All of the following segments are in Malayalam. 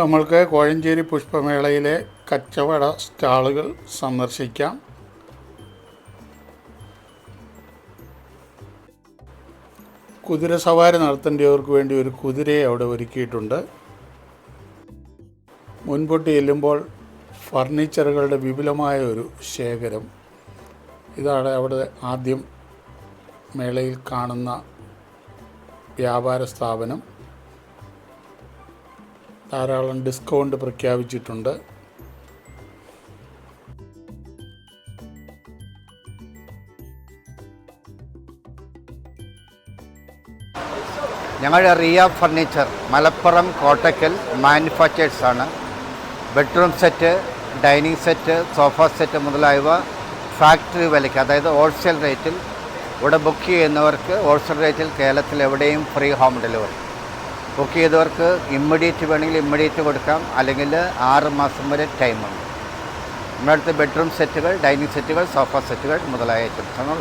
നമ്മൾക്ക് കോഴഞ്ചേരി പുഷ്പമേളയിലെ കച്ചവട സ്റ്റാളുകൾ സന്ദർശിക്കാം. കുതിര സവാരി നടത്തേണ്ടവർക്ക് വേണ്ടി ഒരു കുതിരയെ അവിടെ ഒരുക്കിയിട്ടുണ്ട്. മുൻപോട്ട് ചെല്ലുമ്പോൾ ഫർണിച്ചറുകളുടെ വിപുലമായ ഒരു ശേഖരം. ഇതാണ് അവിടെ ആദ്യം മേളയിൽ കാണുന്ന വ്യാപാര സ്ഥാപനം. ധാരാളം ഡിസ്കൗണ്ട് പ്രഖ്യാപിച്ചിട്ടുണ്ട്. ഞങ്ങളുടെ റിയ ഫർണിച്ചർ മലപ്പുറം കോട്ടക്കൽ മാനുഫാക്ചേഴ്സ് ആണ്. Bedroom set dining set sofa set മുതലായവ ഫാക്ടറി വിലയ്ക്ക് അതായത് ഹോൾസെയിൽ റേറ്റിൽ ഇവിടെ ബുക്ക് ചെയ്യുന്നവർക്ക് ഹോൾസെയിൽ റേറ്റിൽ കേരളത്തിൽ എവിടെയും ഫ്രീ ഹോം ഡെലിവറി ബുക്ക് ചെയ്തവർക്ക് ഇമ്മീഡിയറ്റ് വേണമെങ്കിൽ ഇമ്മീഡിയറ്റ് കൊടുക്കാം. അല്ലെങ്കിൽ ആറ് മാസം വരെ ടൈമുണ്ട്. നമ്മുടെ അടുത്ത് ബെഡ്റൂം സെറ്റുകൾ ഡൈനിങ് സെറ്റുകൾ സോഫ സെറ്റുകൾ മുതലായ ഐറ്റംസാണ്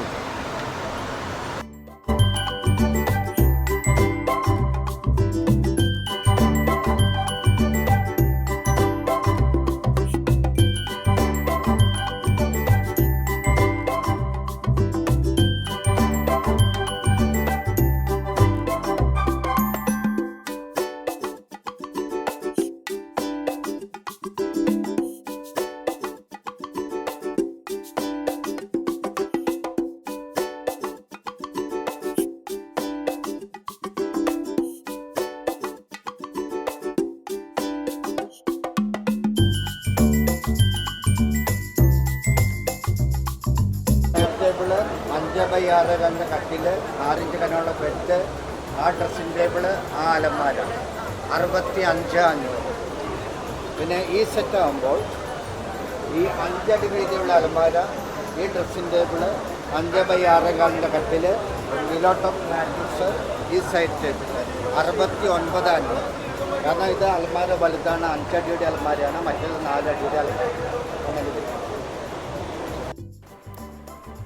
അഞ്ച് ബൈ ആറ് രണ്ട് കട്ടിൽ ആറിഞ്ച് കനുള്ള ബെഡ് ആ ഡ്രസ്സിംഗ് ടേബിൾ ആ അലമാര. അറുപത്തി അഞ്ച് അഞ്ഞൂറ്. പിന്നെ ഈ സെറ്റ് ആകുമ്പോൾ ഈ അഞ്ചടി വീതിയുള്ള അലമാര ഈ ഡ്രസ്സിംഗ് ടേബിൾ അഞ്ച് ബൈ ആറ് കാലിന്റെ കട്ടിൽ ഓഫ് മാട്രസ് ഈ സൈഡ് ടേബിൾ അറുപത്തി ഒൻപത് അഞ്ഞൂറ്. കാരണം ഇത് അലമാര വലുതാണ് അഞ്ചടിയുടെ അലമാരയാണ് മറ്റേത് നാലടിയുടെ അലമാര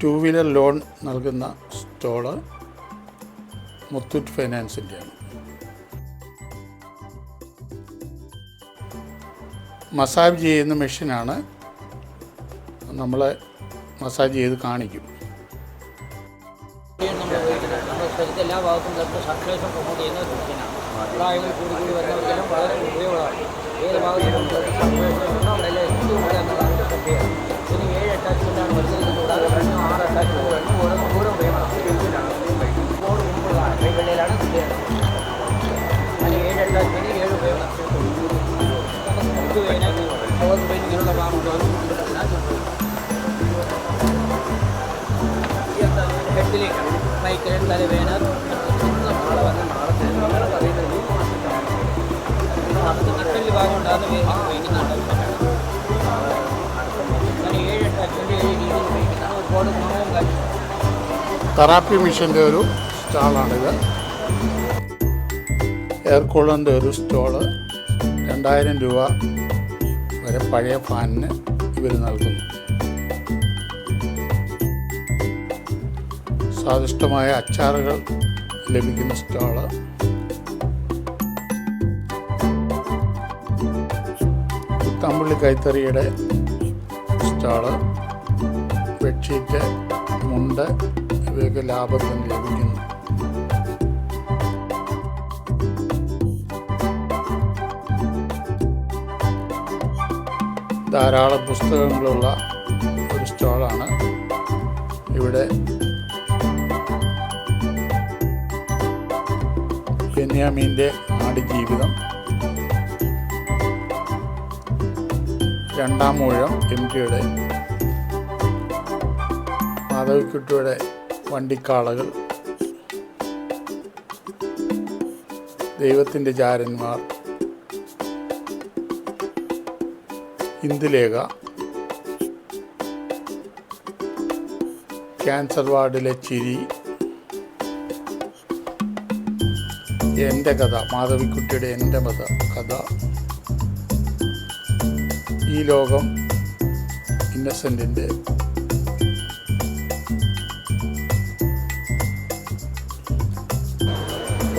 ടു വീലർ ലോൺ നൽകുന്ന സ്റ്റോൾ മുത്തൂറ്റ് ഫൈനാൻസിന്റെയാണ് മസാജ് ചെയ്യുന്ന മെഷീനാണ് നമ്മളെ മസാജ് ചെയ്ത് കാണിക്കും. എല്ലാ ഭാഗത്തും കൂടി വളരെ ഉപയോഗമാണ്. ഏത് ഭാഗത്തും ഹെഡിലേക്കാണ് തെറാപ്പി മിഷന്റെ ഒരു സ്റ്റാളാണിത്. എയർ കൂളറിന്റെ ഒരു സ്റ്റോൾ രണ്ടായിരം രൂപ വരെ പഴയ ഫാനിന് ഇവർ നൽകുന്നു. സ്വാദിഷ്ടമായ അച്ചാറുകൾ ലഭിക്കുന്ന സ്റ്റോൾ. തമ്പുള്ളി കൈത്തറിയുടെ സ്റ്റാൾ ബെഡ്ഷീറ്റ് മുണ്ട് ഇവയൊക്കെ ലാഭത്തിന് ലഭിക്കുന്നു. ധാരാളം പുസ്തകങ്ങളുള്ള ഒരു സ്റ്റോളാണ് ഇവിടെ ബെന്യാമീന്റെ ആടുജീവിതം. രണ്ടാം മൂഴം എം ടിയുടെ മാധവിക്കുട്ടിയുടെ വണ്ടിക്കാളകൾ ദൈവത്തിന്റെ ചാരന്മാർ ഇന്ദുലേഖ. ക്യാൻസർ വാർഡിലെ ചിരി. എന്റെ കഥ മാധവിക്കുട്ടിയുടെ എന്റെ കഥ കഥ. ഈ ലോകം ഇന്നസെന്റിന്റെ.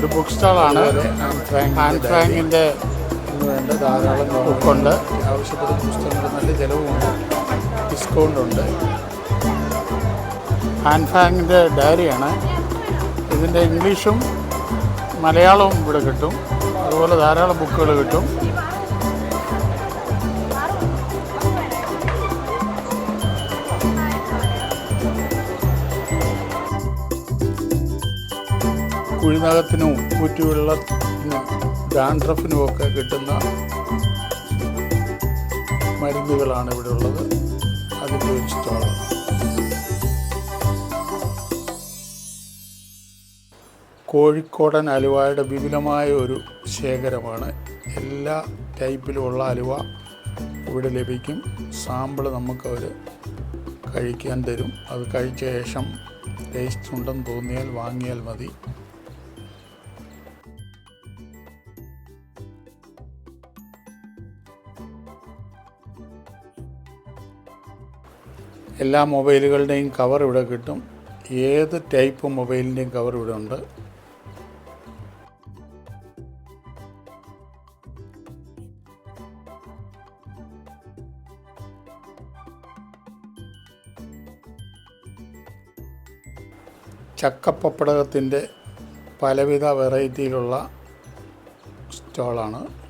ഒരു ബുക്ക് സ്റ്റാളാണ് ആൻഡ് ഫ്രാങ്കിന്റെ വേണ്ട ധാരാളം ബുക്കുണ്ട് ആവശ്യപ്പെടുന്ന പുസ്തകങ്ങൾ നല്ല ചിലവുമുണ്ട്. ഡിസ്കൗണ്ട് ഉണ്ട് ഹാൻഡ് ഫാങ്ങിന്റെ ഡയറിയാണ്. ഇതിന്റെ ഇംഗ്ലീഷും മലയാളവും ഇവിടെ കിട്ടും. അതുപോലെ ധാരാളം ബുക്കുകൾ കിട്ടും. കുഴിനകത്തിനും ഉപ്പൂറ്റുവെള്ളത്തിനും ഡാൻഡ്രഫിനും ഒക്കെ കിട്ടുന്ന മരുന്നുകളാണ് ഇവിടെ ഉള്ളത്. അത് ഉപയോഗിച്ചിട്ടുള്ളത് കോഴിക്കോടൻ അലുവയുടെ വിപുലമായ ഒരു ശേഖരമാണ്. എല്ലാ ടൈപ്പിലുമുള്ള അലുവ ഇവിടെ ലഭിക്കും. സാമ്പിൾ നമുക്ക് അവർ കഴിക്കാൻ തരും. അത് കഴിച്ച ശേഷം ടേസ്റ്റ് ഉണ്ടെന്ന് തോന്നിയാൽ വാങ്ങിയാൽ മതി. എല്ലാ മൊബൈലുകളുടെയും കവർ ഇവിടെ കിട്ടും. ഏത് ടൈപ്പ് മൊബൈലിന്റെയും കവർ ഇവിടെ ഉണ്ട്. ചക്കപ്പപ്പടകത്തിന്റെ പലവിധ വെറൈറ്റിയിലുള്ള സ്റ്റോളാണ്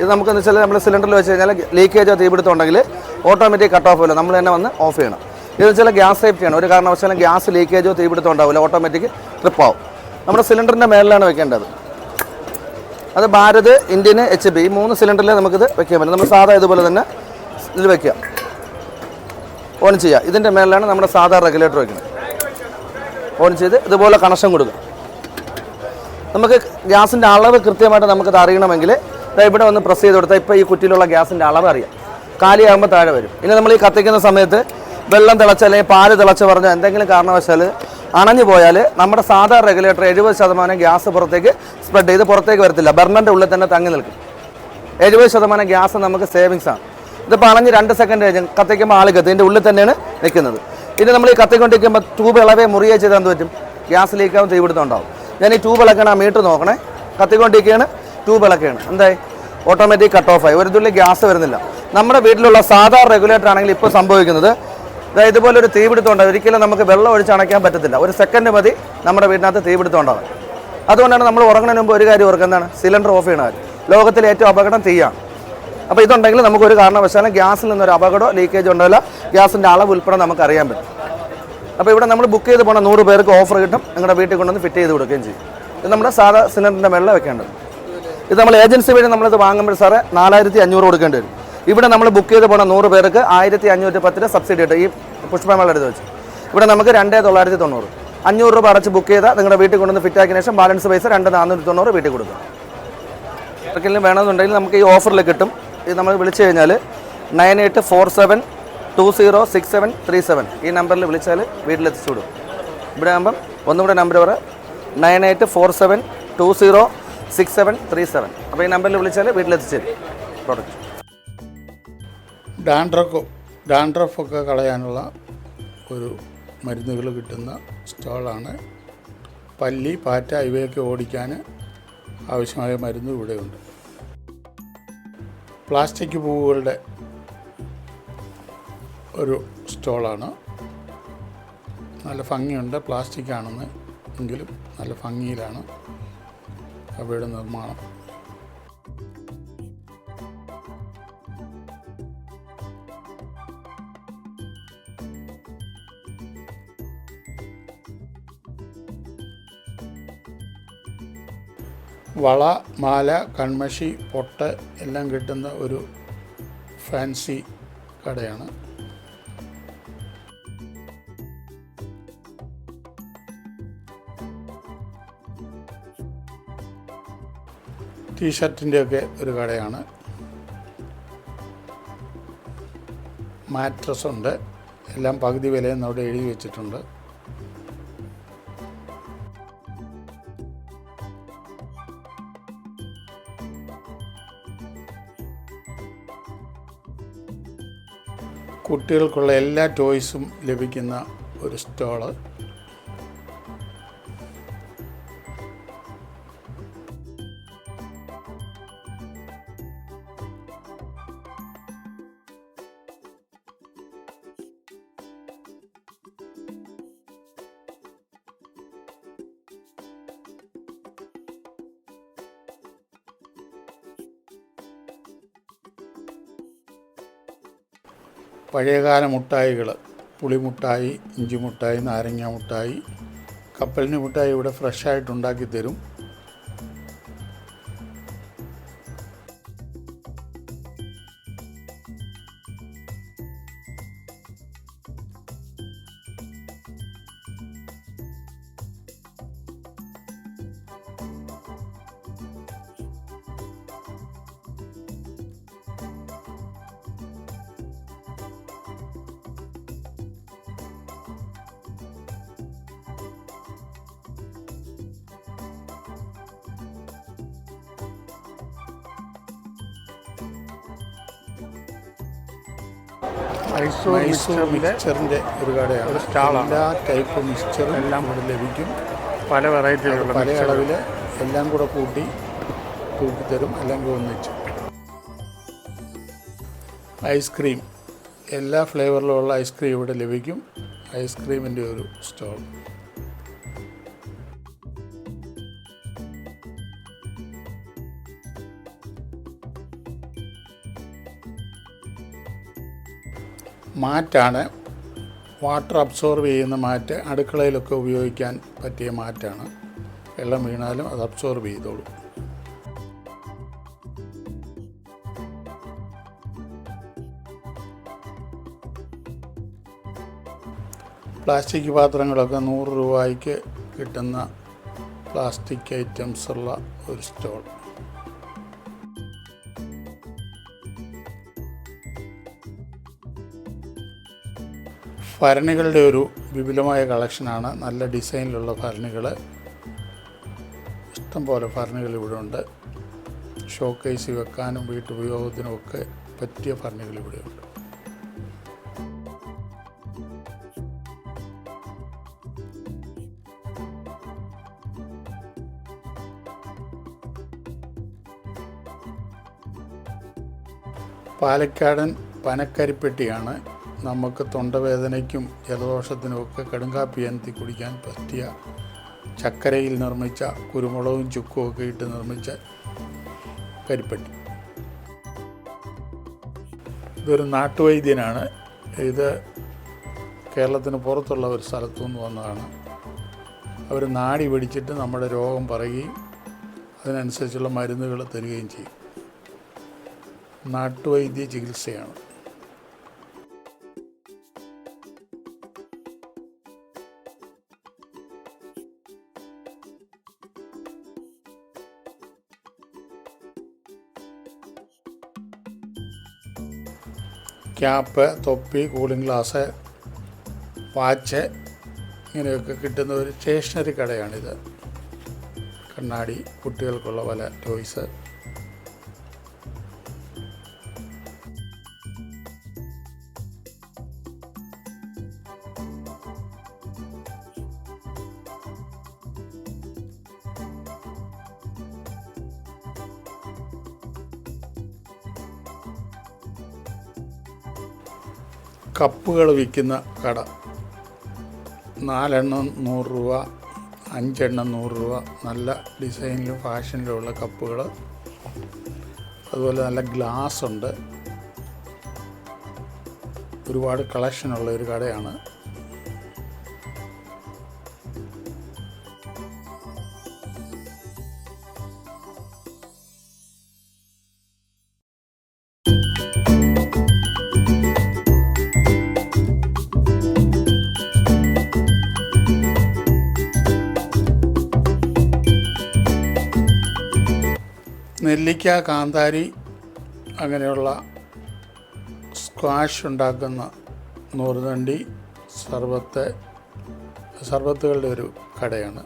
ഇത് നമുക്ക് എന്ന് വെച്ചാൽ നമ്മൾ സിലിണ്ടറിൽ വെച്ച് കഴിഞ്ഞാൽ ലീക്കേജോ തീപിടുത്തം ഉണ്ടെങ്കിൽ ഓട്ടോമാറ്റിക് കട്ട് ഓഫ് ഇല്ല നമ്മൾ തന്നെ വന്ന് ഓഫ് ചെയ്യണം. ഇത് വെച്ചാൽ ഗ്യാസ് സേഫ്റ്റിയാണ് ഒരു കാരണവശാലും ഗ്യാസ് ലീക്കേജോ തീപിടുത്തം ഉണ്ടാവില്ല. ഓട്ടോമാറ്റിക് ട്രിപ്പ് ആവും. നമ്മുടെ സിലിണ്ടറിന്റെ മേലിലാണ് വെക്കേണ്ടത്. അത് ഭാരത് ഇന്ത്യന് എച്ച് ഈ മൂന്ന് സിലിണ്ടറിൽ നമുക്കിത് വെക്കാൻ പറ്റും. നമ്മൾ സാധാ ഇതുപോലെ തന്നെ ഇതിൽ വെക്കുക. ഓൺ ചെയ്യുക. ഇതിന്റെ മേലിലാണ് നമ്മുടെ സാധാ റെഗുലേറ്റർ വെക്കുന്നത്. ഓൺ ചെയ്ത് ഇതുപോലെ കണക്ഷൻ കൊടുക്കുക. നമുക്ക് ഗ്യാസിന്റെ അളവ് കൃത്യമായിട്ട് നമുക്കത് അറിയണമെങ്കിൽ ഇവിടെ വന്ന് പ്രസ് ചെയ്ത് കൊടുത്താൽ ഇപ്പോൾ ഈ കുറ്റിയിലുള്ള ഗ്യാസിന്റെ അളവ് അറിയാം. കാലിയാകുമ്പോൾ താഴെ വരും. ഇനി നമ്മൾ ഈ കത്തിക്കുന്ന സമയത്ത് വെള്ളം തിളച്ച അല്ലെങ്കിൽ പാൽ തിളച്ച് പറഞ്ഞ എന്തെങ്കിലും കാരണവശാൽ അണഞ്ഞു പോയാൽ നമ്മുടെ സാധാ റെഗുലേറ്റർ എഴുപത് ശതമാനം ഗ്യാസ് പുറത്തേക്ക് സ്പ്രെഡ് ചെയ്ത് പുറത്തേക്ക് വരത്തില്ല. ബർണറിന്റെ ഉള്ളിൽ തന്നെ തങ്ങി നിൽക്കും. എഴുപത് ശതമാനം ഗ്യാസ് നമുക്ക് സേവിങ്സ് ആണ്. ഇതിപ്പോൾ അണഞ്ഞ് രണ്ട് സെക്കൻഡ് കഴിഞ്ഞ് കത്തിക്കുമ്പോൾ ആൾ കത്തും. ഇതിന്റെ ഉള്ളിൽ തന്നെയാണ് നിൽക്കുന്നത്. ഇത് നമ്മൾ ഈ കത്തിക്കൊണ്ടിരിക്കുമ്പോൾ ട്യൂബ് ഇളവേ മുറിയേ ചെയ്താൽ എന്ത് പറ്റും? ഗ്യാസ് ലീക്കാവും തീപിടുത്തം ഉണ്ടാവും. ഞാൻ ഈ ട്യൂബ് ഇളക്കണ മീറ്റർ നോക്കണേ. കത്തിക്കൊണ്ടിരിക്കുകയാണ്. ട്യൂബ് ഇളക്കുകയാണ് എന്തായി? ഓട്ടോമാറ്റിക് കട്ട് ഓഫ് ആയി. ഒരു തുള്ളി ഗ്യാസ് വരുന്നില്ല. നമ്മുടെ വീട്ടിലുള്ള സാധാ റെഗുലേറ്റർ ആണെങ്കിൽ ഇപ്പോൾ സംഭവിക്കുന്നത് അതായത് ഇതുപോലെ ഒരു തീപിടുത്തം ഉണ്ടാവും ഒരിക്കലും നമുക്ക് വെള്ളം ഒഴിച്ച് അണയ്ക്കാൻ പറ്റത്തില്ല. ഒരു സെക്കൻഡ് മതി നമ്മുടെ വീടിനകത്ത് തീപിടുത്തം ഉണ്ടാകും അതുകൊണ്ടാണ് നമ്മൾ ഉറങ്ങുന്നതിന് മുമ്പ് ഒരു കാര്യം ഓർക്കുക. സിലിണ്ടർ ഓഫ് ചെയ്യണ കാര്യം. ലോകത്തിലെ ഏറ്റവും അപകടം തീയാണ്. അപ്പോൾ ഇതുണ്ടെങ്കിൽ നമുക്ക് ഒരു കാരണവശാലും ഗ്യാസിൽ നിന്നൊരു അപകടമോ ലീക്കേജ് ഉണ്ടാവില്ല ഗ്യാസിന്റെ അളവ് ഉൾപ്പെടെ നമുക്ക് അറിയാൻ പറ്റും. അപ്പോൾ ഇവിടെ നമ്മൾ ബുക്ക് ചെയ്ത് പോകണം നൂറ് പേർക്ക് ഓഫർ കിട്ടും. നിങ്ങളുടെ വീട്ടിൽ കൊണ്ടുവന്ന് ഫിറ്റ് ചെയ്ത് കൊടുക്കുകയും ചെയ്യും. ഇത് നമ്മുടെ സാധാ സിലിണ്ടറിന്റെ മേളിൽ വെക്കേണ്ടത്. ഇത് നമ്മൾ ഏജൻസി വഴി നമ്മളിത് വാങ്ങുമ്പോൾ സാറ് നാലായിരത്തി അഞ്ഞൂറ് കൊടുക്കേണ്ടി വരും. ഇവിടെ നമ്മൾ ബുക്ക് ചെയ്ത് പോണ നൂറ് പേർക്ക് ആയിരത്തി അഞ്ഞൂറ്റി പത്തിന് സബ്സിഡി കിട്ടും ഈ പുഷ്പമേള എടുത്ത് വെച്ച്. ഇവിടെ നമുക്ക് രണ്ടേ തൊള്ളായിരത്തി തൊണ്ണൂറ് അഞ്ഞൂറ് രൂപ അടച്ച് ബുക്ക് ചെയ്താൽ നിങ്ങളുടെ വീട്ടിൽ കൊണ്ടുവന്ന് ഫിറ്റ് ആക്കിയ ശേഷം ബാലൻസ് പൈസ രണ്ട് നാനൂറ്റി തൊണ്ണൂറ് വീട്ടിൽ കൊടുക്കുക ആർക്കെങ്കിലും വേണമെന്നുണ്ടെങ്കിൽ നമുക്ക് ഈ ഓഫറിൽ കിട്ടും. ഇത് നമ്മൾ വിളിച്ചു കഴിഞ്ഞാൽ nine eight four seven two zero six seven three seven. ഈ നമ്പറിൽ വിളിച്ചാൽ വീട്ടിലെത്തിച്ചു വിടും. ഇവിടെ ആകുമ്പം ഒന്നുകൂടെ നമ്പർ പറ. Nine eight four seven two zero six seven three seven. അപ്പോൾ ഈ നമ്പറിൽ വിളിച്ചാൽ വീട്ടിലെത്തിച്ചു തരും പ്രോഡക്റ്റ് ഡാൻഡ്രഫ് ഡാൻഡ്രഫൊക്കെ കളയാനുള്ള ഒരു മരുന്നുകൾ കിട്ടുന്ന സ്റ്റോളാണ്. പല്ലി പാറ്റ ഇവയൊക്കെ ഓടിക്കാൻ ആവശ്യമായ മരുന്നും ഇവിടെയുണ്ട്. പ്ലാസ്റ്റിക് പൂവുകളുടെ ഒരു സ്റ്റോളാണ്. നല്ല ഭംഗിയുണ്ട്. പ്ലാസ്റ്റിക് ആണെന്ന് എങ്കിലും നല്ല ഭംഗിയിലാണ്. അവയുടെ നിർമ്മാണം. വള മാല കൺമഷി പൊട്ട് എല്ലാം കിട്ടുന്ന ഒരു ഫാൻസി കടയാണ്. ടീഷർട്ടിന്റെയൊക്കെ ഒരു കടയാണ്. മാട്രസ് ഉണ്ട്. എല്ലാം പകുതി വിലയെന്ന് അവിടെ എഴുതി വെച്ചിട്ടുണ്ട്. കുട്ടികൾക്കുള്ള എല്ലാ ടോയ്സും ലഭിക്കുന്ന ഒരു സ്റ്റോൾ പഴയകാല മുട്ടായികൾ പുളിമുട്ടായി ഇഞ്ചിമുട്ടായി നാരങ്ങ മുട്ടായി മുട്ടായി ഇവിടെ ഫ്രഷായിട്ട് ഉണ്ടാക്കി തരും. മൈസൂർ മിക്സറിന്റെ ഒരു കടയാണ്. ഒരു സ്റ്റാളാണ്. എല്ലാ ടൈപ്പ് മിക്സ്ചറും എല്ലാം കൂടെ ലഭിക്കും. പല വെറൈറ്റിയിലുള്ള പല അളവിൽ എല്ലാം കൂടെ കൂട്ടി തൂക്കിത്തരും അല്ലെങ്കിൽ ഒന്നിച്ച്. ഐസ്ക്രീം. എല്ലാ ഫ്ലേവറിലുള്ള ഐസ്ക്രീം ഇവിടെ ലഭിക്കും. ഐസ്ക്രീമിന്റെ ഒരു സ്റ്റോൾ. മാറ്റാണ്. വാട്ടർ അബ്സോർവ് ചെയ്യുന്ന മാറ്റ് അടുക്കളയിലൊക്കെ ഉപയോഗിക്കാൻ പറ്റിയ മാറ്റാണ്. വെള്ളം വീണാലും അത് അബ്സോർവ് ചെയ്തോളും. പ്ലാസ്റ്റിക് പാത്രങ്ങളൊക്കെ നൂറ് രൂപയ്ക്ക് കിട്ടുന്ന പ്ലാസ്റ്റിക് ഐറ്റംസ് ഉള്ള ഒരു സ്റ്റോൾ. ഭരണികളുടെ ഒരു വിപുലമായ കളക്ഷനാണ്. നല്ല ഡിസൈനിലുള്ള ഭരണികൾ ഇഷ്ടംപോലെ ഭരണികൾ ഇവിടെ ഉണ്ട്. ഷോക്കേസ് വെക്കാനും വീട്ടുപയോഗത്തിനും ഒക്കെ പറ്റിയ ഭരണികൾ ഇവിടെയുണ്ട് പാലക്കാടൻ പനക്കരിപ്പെട്ടിയാണ്. നമുക്ക് തൊണ്ടവേദനയ്ക്കും ജലദോഷത്തിനുമൊക്കെ കടുങ്കാപ്പി അനത്തി കുടിക്കാൻ പറ്റിയ ചക്കരയിൽ നിർമ്മിച്ച കുരുമുളകും ചുക്കും ഒക്കെ ഇട്ട് നിർമ്മിച്ച കരിപ്പെട്ടി. ഇതൊരു നാട്ടുവൈദ്യനാണ്. ഇത് കേരളത്തിന് പുറത്തുള്ള ഒരു സ്ഥലത്തു നിന്ന് വന്നതാണ്. അവർ നാടി പിടിച്ചിട്ട് നമ്മുടെ രോഗം പറയുകയും അതിനനുസരിച്ചുള്ള മരുന്നുകൾ തരികയും ചെയ്യും. നാട്ടുവൈദ്യ ചികിത്സയാണ്. ക്യാപ്പ് തൊപ്പി കൂളിംഗ് ഗ്ലാസ് വാച്ച് ഇങ്ങനെയൊക്കെ കിട്ടുന്ന ഒരു സ്റ്റേഷനറി കടയാണിത്. കണ്ണാടി കുട്ടികൾക്കുള്ള പല ടോയ്സ്. കപ്പുകൾ വിൽക്കുന്ന കട. നാലെണ്ണം നൂറ് രൂപ അഞ്ചെണ്ണം നൂറ് രൂപ നല്ല ഡിസൈനിലും ഫാഷനിലും ഉള്ള കപ്പുകൾ. അതുപോലെ നല്ല ഗ്ലാസ് ഉണ്ട്. ഒരുപാട് കളക്ഷനുള്ള ഒരു കടയാണ്. നെല്ലിക്ക കാന്താരി അങ്ങനെയുള്ള സ്ക്വാഷ് ഉണ്ടാക്കുന്ന നൂറുതണ്ടി സർബത്ത് സർബത്തുകളുടെ ഒരു കടയാണ്.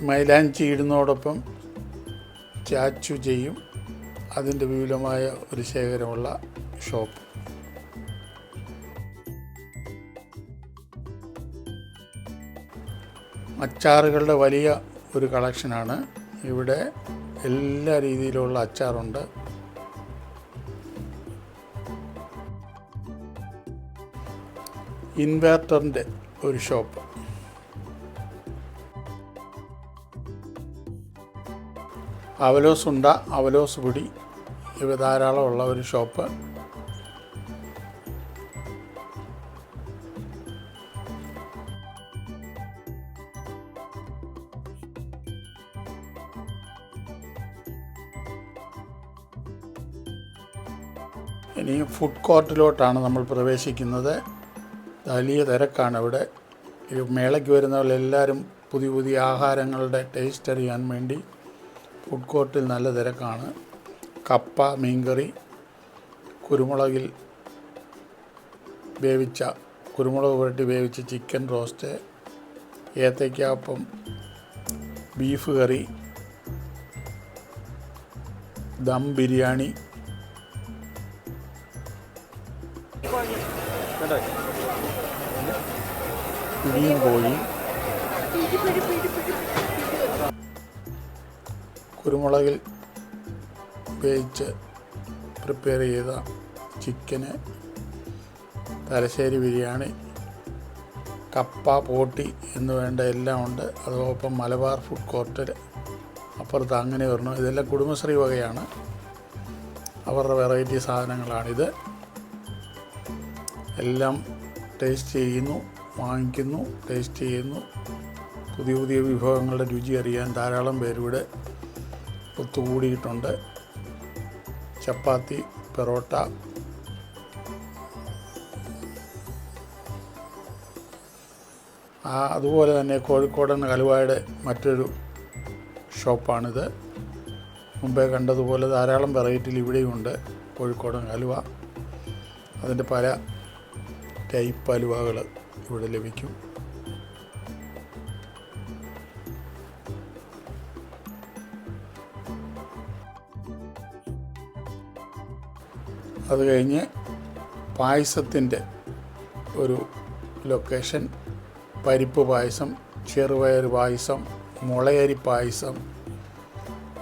മൈലാഞ്ചി ഇടുന്നതോടൊപ്പം ചാച്ചു ചെയ്യും. അതിന്റെ വിപുലമായ ഒരു ശേഖരമുള്ള ഷോപ്പ്. അച്ചാറുകളുടെ വലിയ ഒരു കളക്ഷനാണ്. ഇവിടെ എല്ലാ രീതിയിലുള്ള അച്ചാറുണ്ട്. ഇൻവേർട്ടറിന്റെ ഒരു ഷോപ്പ്. അവലോസ് ഉണ്ട അവലോസ് പൊടി ഇവ ധാരാളമുള്ള ഒരു ഷോപ്പ്. ഇനി ഫുഡ് കോർട്ടിലോട്ടാണ് നമ്മൾ പ്രവേശിക്കുന്നത്. വലിയ തിരക്കാണ് ഇവിടെ ഈ മേളയ്ക്ക് വരുന്നവരെല്ലാവരും പുതിയ പുതിയ ആഹാരങ്ങളുടെ ടേസ്റ്റ് അറിയാൻ വേണ്ടി ഫുഡ് കോർട്ടിൽ നല്ല തിരക്കാണ്. കപ്പ മീൻകറി കുരുമുളകിൽ വേവിച്ച കുരുമുളക് പുരട്ടി വേവിച്ച ചിക്കൻ റോസ്റ്റ് ഏത്തയ്ക്കാപ്പം ബീഫ് കറി ദം ബിരിയാണി. പിടിയും കോഴി കുരുമുളകിൽ ഉപയോഗിച്ച് പ്രിപ്പയർ ചെയ്ത ചിക്കന് തലശ്ശേരി ബിരിയാണി കപ്പ പോട്ടി എന്ന് വേണ്ട എല്ലാം ഉണ്ട്. അതോടൊപ്പം മലബാർ ഫുഡ് കോർട്ടിൽ അപ്പുറത്ത് അങ്ങനെ വരണം ഇതെല്ലാം കുടുംബശ്രീ വകയാണ്. അവരുടെ വെറൈറ്റി സാധനങ്ങളാണിത്. എല്ലാം ടേസ്റ്റ് ചെയ്യുന്നു വാങ്ങിക്കുന്നു ടേസ്റ്റ് ചെയ്യുന്നു. പുതിയ പുതിയ വിഭവങ്ങളുടെ രുചി അറിയാൻ ധാരാളം പേരിവിടെ ഒത്തുകൂടിയിട്ടുണ്ട് ചപ്പാത്തി പെറോട്ട. ആ അതുപോലെ തന്നെ കോഴിക്കോടൻ ഹലുവയുടെ മറ്റൊരു ഷോപ്പാണിത്. മുമ്പേ കണ്ടതുപോലെ ധാരാളം വെറൈറ്റിയിൽ ഇവിടെയുണ്ട് കോഴിക്കോടൻ ഹലുവ അതിന്റെ പല ടൈപ്പ് ഹലുവകൾ ഇവിടെ ലഭിക്കും. അത് കഴിഞ്ഞ് പായസത്തിന്റെ ഒരു ലൊക്കേഷൻ പരിപ്പ് പായസം ചെറുപയർ പായസം മുളയരി പായസം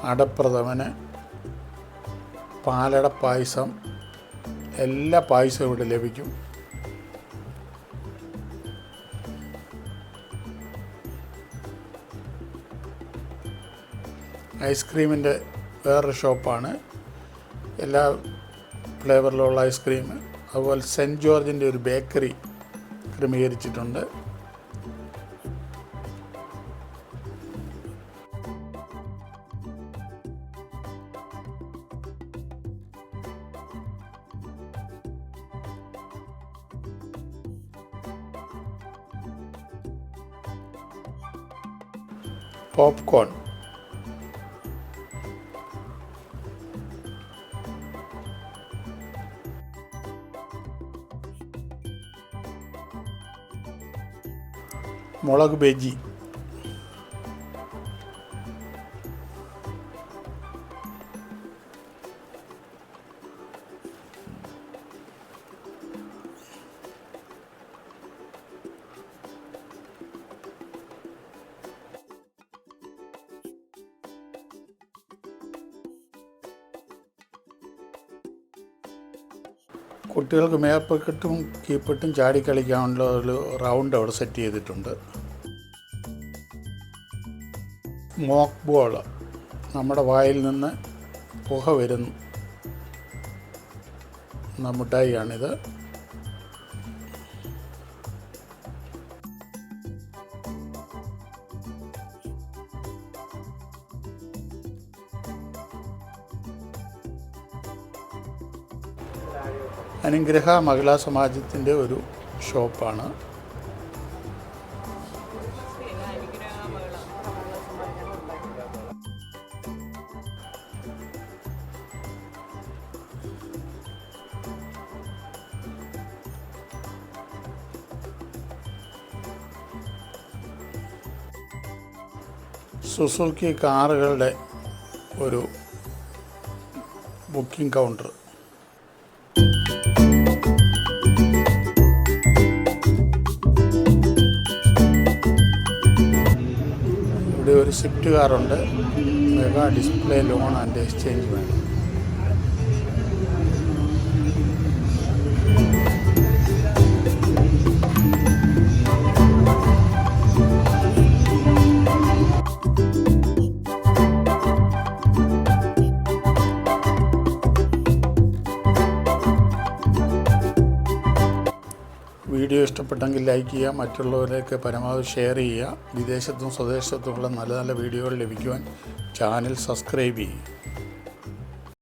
അടപ്രഥമന് പാലട പായസം എല്ലാ പായസവും ഇവിടെ ലഭിക്കും. ഐസ്ക്രീമിന്റെ വേറൊരു ഷോപ്പാണ്. എല്ലാ ഫ്ലേവറിലുള്ള ഐസ്ക്രീം അതുപോലെ സെന്റ് ജോർജിന്റെ ഒരു ബേക്കറി ക്രമീകരിച്ചിട്ടുണ്ട്. പോപ്കോൺ മുളക് ബജി. കുട്ടികൾക്ക് മേപ്പക്കെട്ടും കീപ്പെട്ടും ചാടിക്കളിക്കാനുള്ള ഒരു റൗണ്ട് അവിടെ സെറ്റ് ചെയ്തിട്ടുണ്ട്. മോക്ക് ബോൾ നമ്മുടെ വായിൽ നിന്ന് പുക വരുന്നു. മിഠായിയാണിത് അനുഗ്രഹ മഹിളാ സമാജത്തിന്റെ ഒരു ഷോപ്പാണ്. സുസുക്കി കാറുകളുടെ ഒരു ബുക്കിംഗ് കൗണ്ടർ. ഇവിടെ ഒരു സ്വിഫ്റ്റ് കാറുണ്ട്. Mega display loan and exchange വേണം വീഡിയോ ഇഷ്ടപ്പെട്ടെങ്കിൽ ലൈക്ക് ചെയ്യുക മറ്റുള്ളവരിലേക്ക് പരമാവധി ഷെയർ ചെയ്യുക. വിദേശത്തും സ്വദേശത്തുമുള്ള നല്ല നല്ല വീഡിയോകൾ ലഭിക്കുവാൻ ചാനൽ സബ്സ്ക്രൈബ് ചെയ്യുക.